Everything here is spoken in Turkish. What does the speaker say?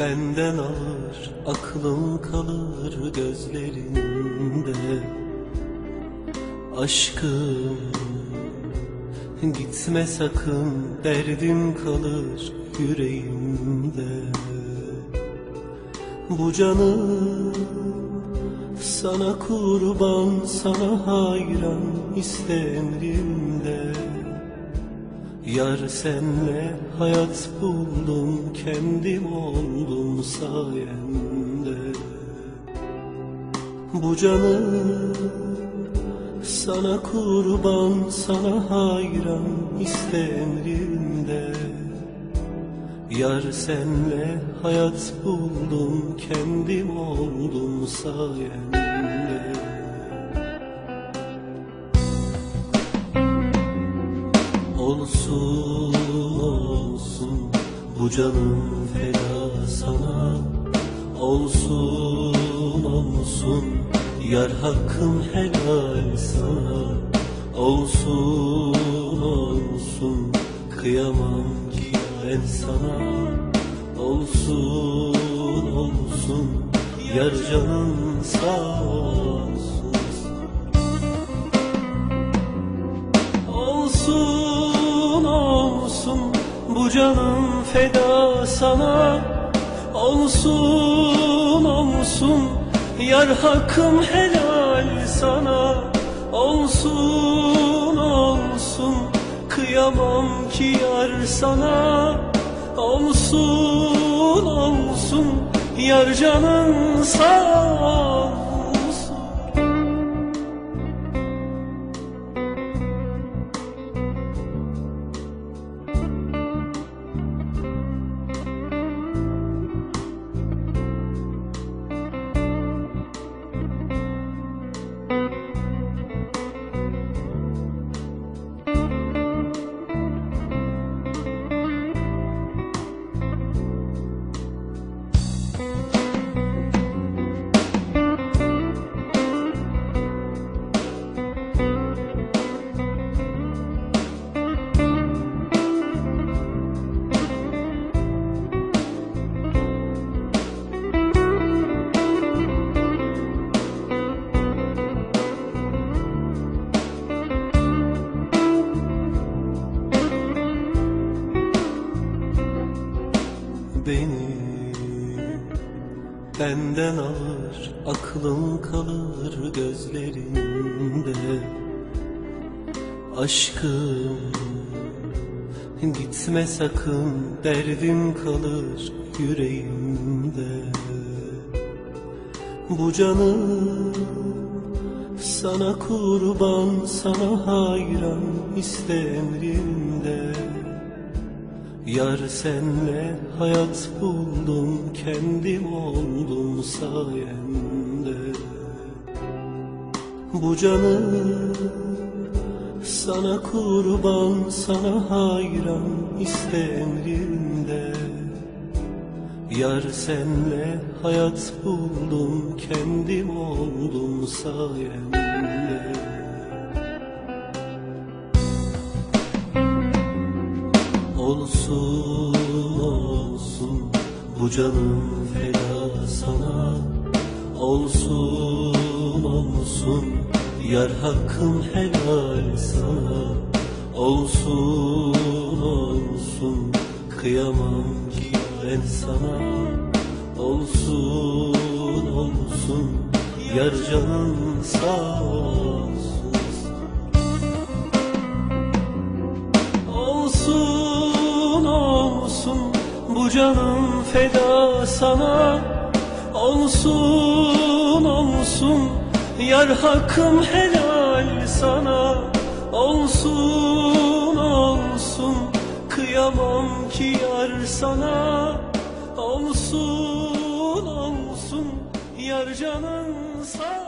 Benden alır aklım kalır gözlerinde. Aşkım gitme sakın derdim kalır yüreğimde. Bu canım sana kurban sana hayran iste emrimde Yar senle hayat buldum kendim oldum sayende. Bu canım sana kurban sana hayran iste emrimde Yar senle hayat buldum kendim oldum sayende Olsun olsun bu canım feda sana. Olsun olsun yar hakkım helal sana. Olsun olsun kıyamam ki ben sana. Olsun olsun yar canın sağ olsun bu canım feda sana. Olsun olsun yar hakkım helal sana. Olsun olsun kıyamam ki yar sana. Olsun olsun yar canın sağ olsun Beni. Benden alır aklım kalır gözlerinde. Aşkım gitme sakın derdim kalır yüreğimde. Bu canım sana kurban sana hayran iste emrimde Yar senle hayat buldum kendim oldum sayende. Bu canım sana kurban sana hayran iste emrimde Yar senle hayat buldum kendim oldum sayende Olsun olsun bu canım feda sana. Olsun olsun yar hakkım helal sana. Olsun olsun kıyamam ki ben sana. Olsun olsun yar canın sağ olsun canım feda sana. Olsun olsun yar hakkım helal sana. Olsun olsun kıyamam ki yar sana. Olsun olsun yar canın sağ